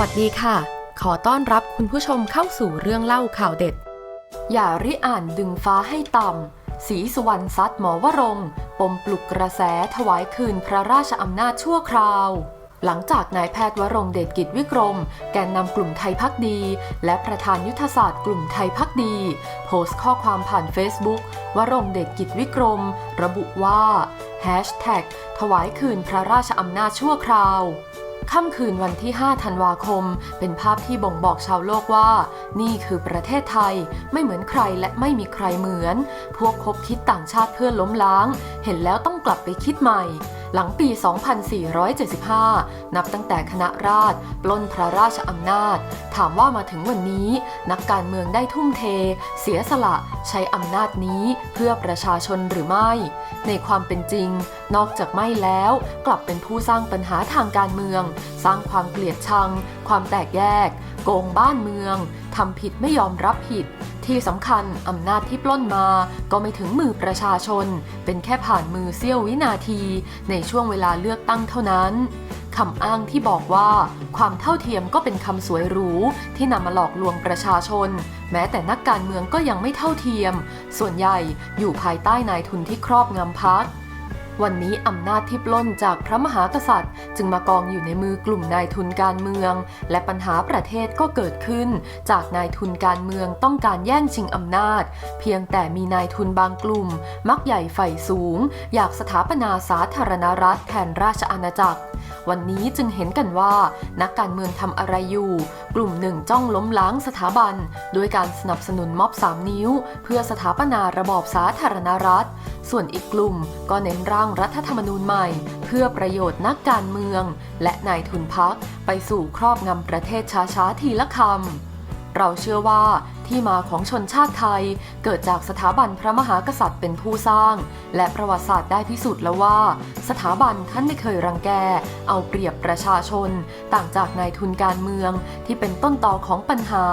วัสดีค่ะ ขอต้อนรับคุณผู้ชมเข้าสู่เรื่องเล่าข่าวเด็ด อย่าริอ่านดึงฟ้าให้ต่ำ สีสุวรรณซัดหมอวรงปมปลุกกระแสถวายคืนพระราชอำนาจชั่วคราว หลังจากนายแพทย์วรงเดชกิจวิกรม แกนนำกลุ่มไทยพักดี และประธานยุทธศาสตร์กลุ่มไทยพักดี โพสต์ข้อความผ่าน Facebook วรงเดชกิจวิกรม ระบุว่า Hashtag ถวายคืนพระราชอำนาจชั่วคราว ค่ำคืนวันที่ 5 ธันวาคม เป็นภาพที่บ่งบอกชาวโลกว่า นี่คือประเทศไทยไม่เหมือนใครและไม่มีใครเหมือน พวกคบคิดต่างชาติเพื่อล้มล้าง เห็นแล้วต้องกลับไปคิดใหม่ หลังปี 2475 นับตั้งแต่คณะราษฎรปล้นพระราชอำนาจ ถามว่ามาถึงวันนี้ นักการเมืองได้ทุ่มเท เสียสละ ใช้อำนาจนี้เพื่อประชาชนหรือไม่ ในความเป็นจริง นอกจากไม่แล้ว กลับเป็นผู้สร้างปัญหาทางการเมือง สร้างความเกลียดชัง ความแตกแยก โกงบ้านเมืองทำผิดไม่ยอมรับผิด ที่สำคัญอำนาจที่ปล้นมา ก็ไม่ถึงมือประชาชน เป็นแค่ผ่านมือเสี้ยววินาที ในช่วงเวลาเลือกตั้งเท่านั้นคำอ้างที่บอกว่า ความเท่าเทียมก็เป็นคำสวยหรู ที่นำมาหลอกลวงประชาชน แม้แต่นักการเมืองก็ยังไม่เท่าเทียม ส่วนใหญ่อยู่ภายใต้นายทุนที่ครอบงำพัก วันนี้อำนาจที่ปล้นจากพระมหากษัตริย์ จึงมากองอยู่ในมือกลุ่มนายทุนการเมือง และปัญหาประเทศก็เกิดขึ้น จากนายทุนการเมืองต้องการแย่งชิงอำนาจ เพียงแต่มีนายทุนบางกลุ่ม มักใหญ่ใฝ่สูง อยากสถาปนาสาธารณรัฐแทนราชอาณาจักร วันนี้จึงเห็นกันว่า นักการเมืองทำอะไรอยู่ กลุ่มหนึ่งจ้องล้มล้างสถาบัน ด้วยการสนับสนุนม็อบสามนิ้ว เพื่อสถาปนาระบอบสาธารณรัฐ ส่วนอีกกลุ่มก็เน้นร่างรัฐธรรมนูญใหม่ เพื่อประโยชน์นักการเมือง และนายทุนพักไปสู่ครอบงำประเทศช้าๆทีละคำ เราเชื่อว่าที่มาของชนชาติไทยเกิดจากสถาบันพระมหากษัตริย์เป็นผู้สร้าง และประวัติศาสตร์ได้พิสูจน์แล้วว่า สถาบันท่านไม่เคยรังแก เอาเปรียบประชาชน ต่างจากนายทุนการเมืองที่เป็นต้นตอของปัญหา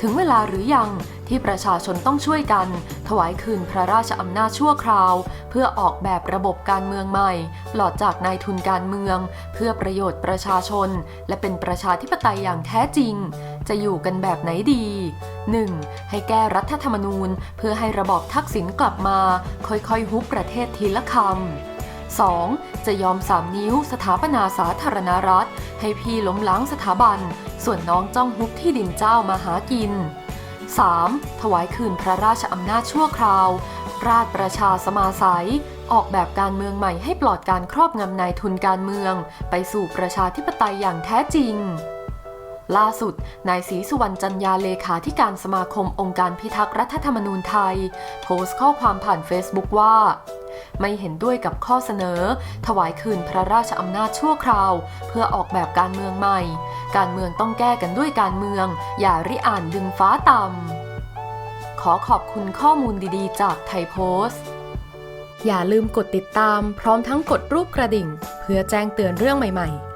ถึงเวลาหรือยังที่ประชาชนต้องช่วยกัน ถวายคืนพระราชอำนาจชั่วคราว เพื่อออกแบบระบบการเมืองใหม่ปลอดจากนายทุนการเมือง เพื่อประโยชน์ประชาชน และเป็นประชาธิปไตยอย่างแท้จริง จะอยู่กันแบบไหนดี 1. ให้แก้รัฐธรรมนูญ เพื่อให้ระบอบทักษิณกลับมา ค่อยๆฮุบประเทศทีละคำ 2. จะยอมสามนิ้วสถาปนาสาธารณรัฐ ให้พี่ล้มล้างสถาบัน ส่วนน้องจ้องฮุบที่ดินเจ้ามาหากิน 3. ถวายคืนพระราชอำนาจชั่วคราว ราชประชาสมาสัย ออกแบบการเมืองใหม่ให้ปลอดการครอบงำนายทุนการเมือง ไปสู่ประชาธิปไตยอย่างแท้จริง ล่าสุด นายศรีสุวรรณจันยาเลขาธิการสมาคมองค์การพิทักษ์รัฐธรรมนูญไทย โพสต์ข้อความผ่านเฟซบุ๊กว่า ไม่เห็นด้วยกับข้อเสนอ ถวายคืนพระราชอำนาจชั่วคราว เพื่อออกแบบการเมืองใหม่ การเมืองต้องแก้กันด้วยการเมือง อย่าริอ่านดึงฟ้าต่ำขอขอบคุณข้อมูลดีๆ จากไทยโพสต์อย่าลืมกดติดตามพร้อมทั้งกดรูปกระดิ่ง เพื่อแจ้งเตือนเรื่องใหม่ ๆ